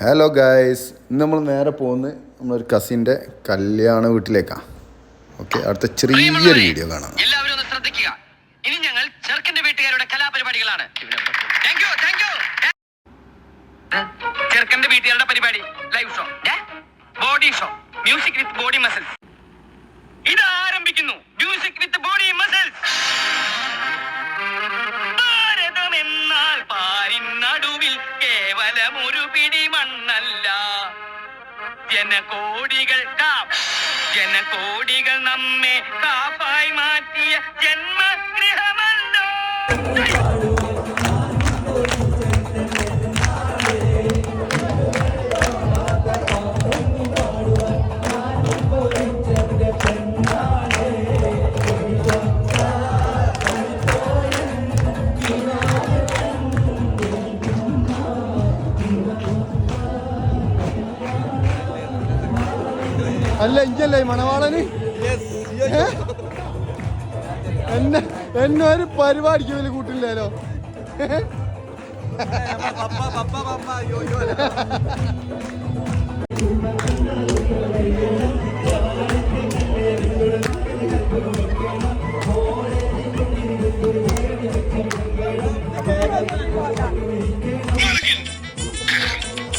Hello guys ഇന്ന് നമ്മൾ നേരെ പോകുന്നത് നമ്മളൊരു കസിന്റെ കല്യാണ വീട്ടിലേക്കാണ് ഓക്കെ അടുത്ത ചെറിയൊരു വീഡിയോ കാണാം. എല്ലാവരും ഒന്ന് ശ്രദ്ധിക്കുക. ഇനി ഞങ്ങൾ ചെറുക്കന്റെ വീട്ടുകാരുടെ കലാപരിപാടികളാണ്. ചെറുക്കന്റെ വീട്ടുകാരുടെ പരിപാടി live show body show music with body muscles ഇത് ആരംഭിക്കുന്നു. മ്യൂസിക് വിത്ത് ബോഡി ജനകോടികൾ ജനകോടികൾ നമ്മെ കാപ്പായി മാറ്റിയ ജന്മഗൃഹമല്ലോ. അല്ല ഇഞ്ചല്ലേ മണവാളന്? എന്നെ എന്നെ ഒരു പരിപാടിക്ക് വലിയ കൂട്ടില്ലല്ലോ.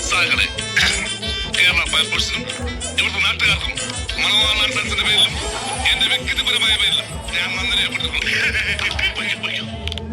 സാഗറേ ഫയർഫോഴ്സിനും ഇവിടുത്തെ നാട്ടുകാർക്കും മണവാളാൻ ഫ്രണ്ട്സിന്റെ പേരിലും എന്റെ വ്യക്തിപരമായ പേരിലും ഞാൻ നന്ദി രേഖപ്പെടുത്തുന്നു.